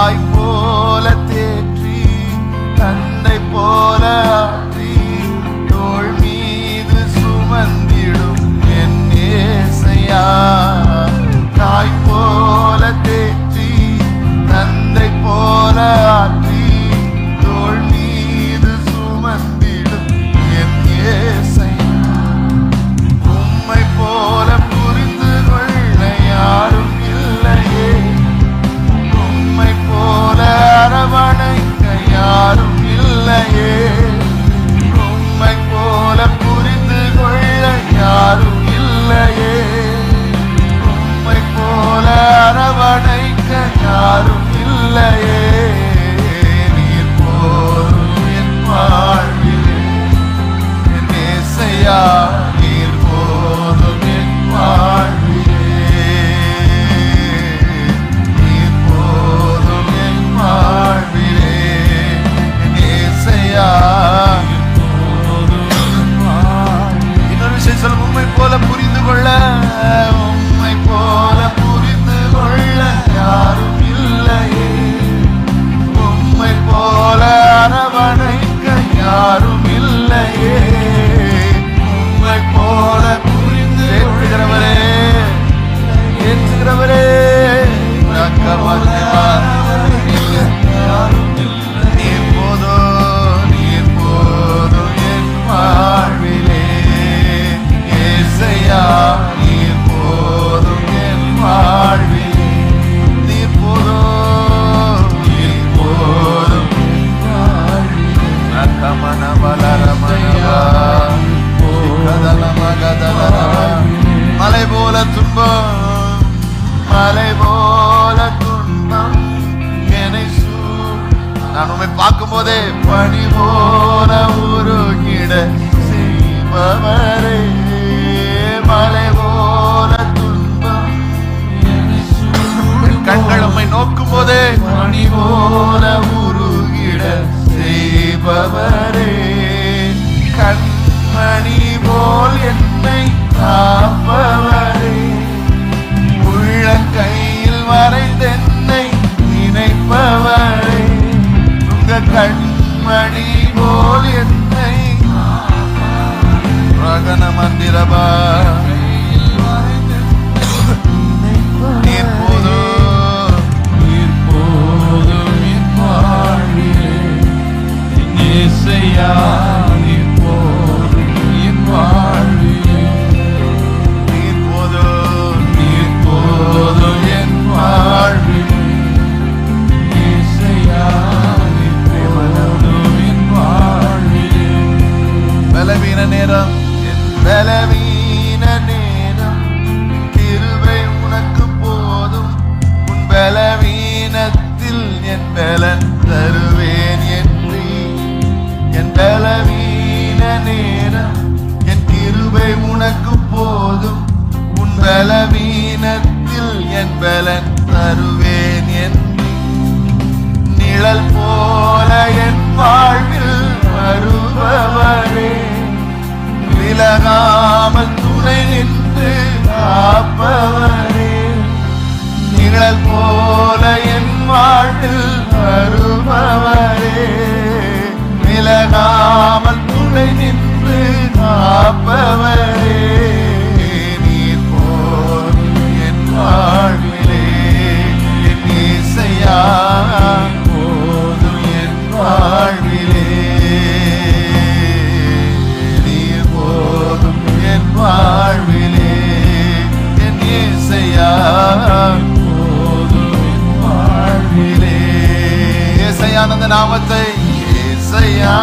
I இசையா நீ போதும் என் வாழ்வில் நீ போதும் நீ போதும் என் வாழ்வில் இசையா நீ போதும் என் வாழ்வில் பலவீன நேரம் என் பலவீன நேரம் திருவை உனக்கு போதும் உன் தருவே நேரம். என் கிருபை உனக்கு போதும். உன் பலவீனத்தில் என் பலன் தருவேன் என் நிழல் போல என் வாழ்வில் வருபவரே. விலகாமல் துணை நின்று காப்பவரே. நிழல் போல என் வாழ்வில் தருபவரே நீர் போல் என் வாழ்விலே என் இசையா போதும் என் வாழ்விலே. நீர் போதும் என் வாழ்விலே என் இசையா போதும் நாமத்தை இசையா.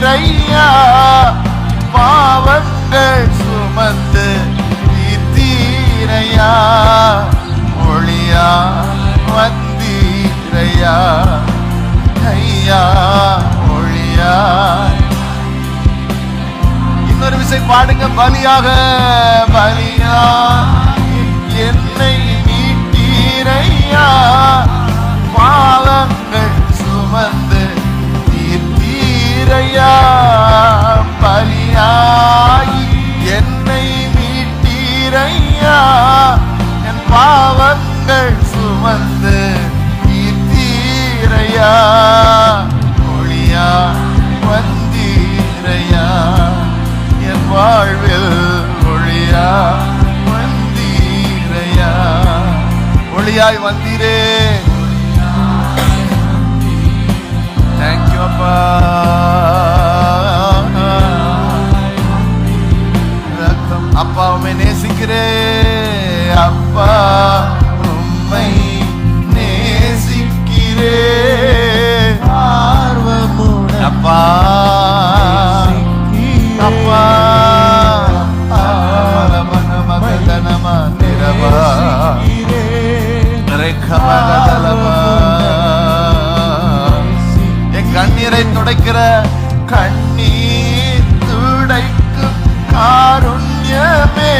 மீட்டீரையா பாவங்கள் சுமந்து தீரையா ஒளியா வந்தீரையா ஐயா ஒளியா. இன்னொரு விசை பாடுங்க பலியாக பலியா என்னை நீட்டீரையா பாவ ஒளியாய் வந்தீரே. தேங்க்யூ அப்பா. ரத்தம் அப்பா உண்மை நேசிக்கிறே அப்பா உண்மை நேசிக்கிறே ஆர்வமுடன். அப்பா. என் கண்ணீரை துடைக்கிற கண்ணீர் துடைக்கும் காருண்யமே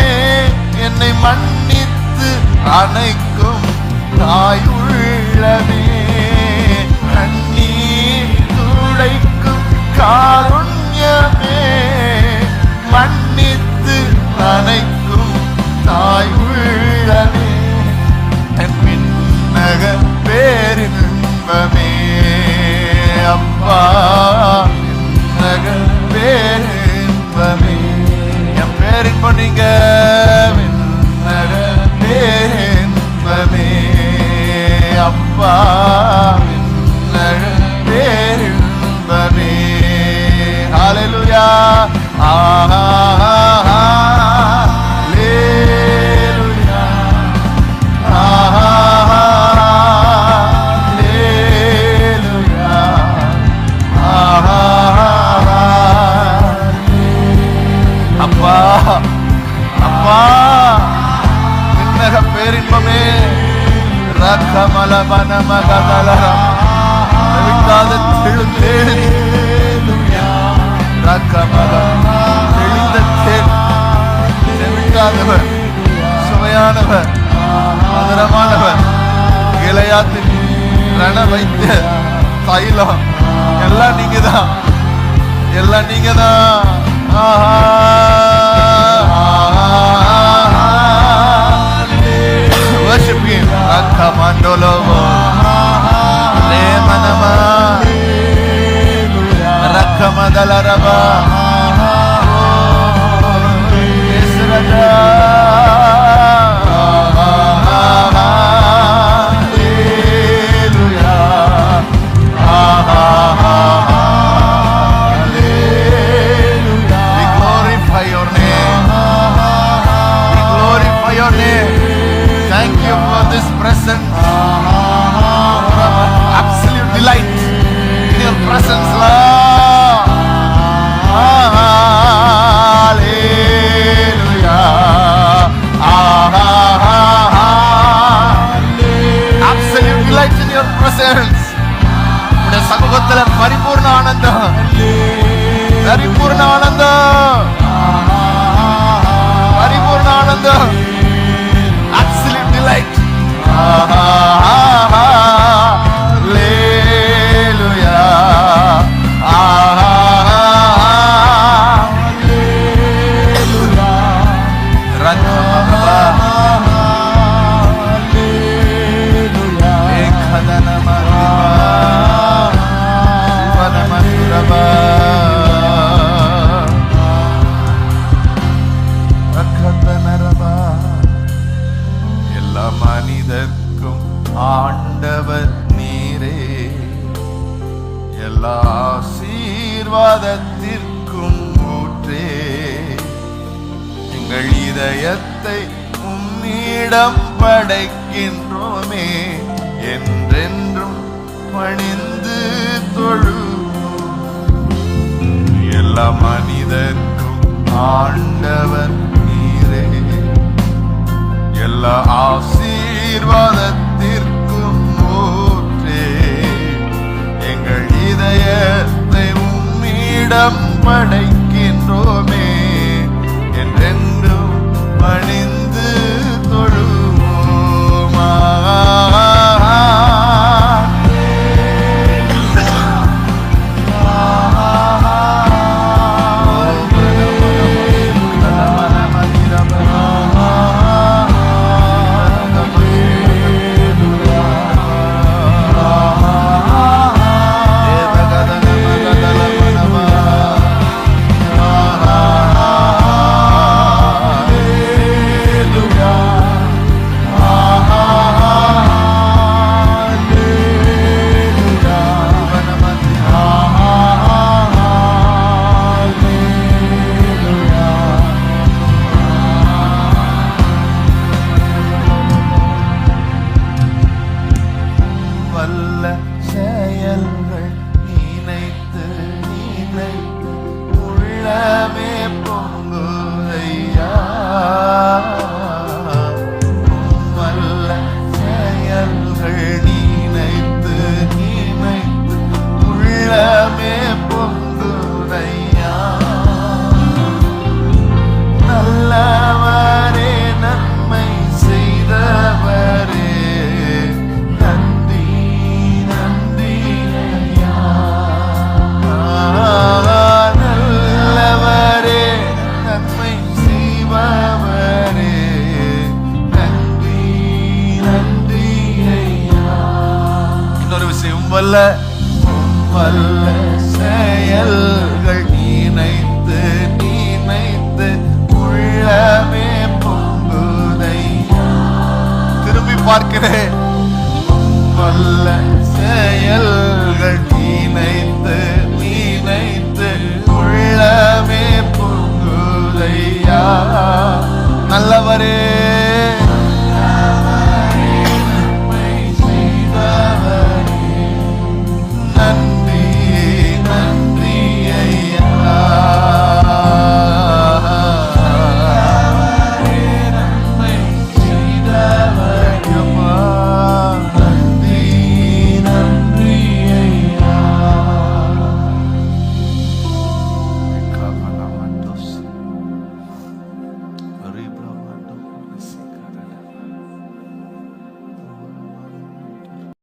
என்னை மன்னித்து அணைக்கும் தாய் உள்ளமே கண்ணீர் துடைக்கும் காரு பேரின்பமே அப்பா. பின்னக பேரின்பமே என் பேரின்ப நீங்க பின்னக பேரின்பமே அப்பா பின்னக பேரின்பமே ஹalleluya ஆஹா. சுவையானவர் சுவையானவர் மதுரமானவர் இளையாத்தின் ரண வைத்த தைலம் எல்லாம் நீங்க தான் எல்லாம் நீங்க தான் Worship him. Rakamandolovo. Remanama. Rakamadaraba. Israja. ஆண்டவர் நீரே. எல்லா ஆசீர்வாதத்திற்கும் ஊற்றே. எங்கள் இதயத்தை உன்னிடம் படைக்கின்றோமே. என்றென்றும் பணிந்து தொழு எல்லா மனிதர்க்கும் ஆண்டவர் நீரே. எல்லா ஆசீர்வாதத்தை அம்மனை பார்க்கிறேன்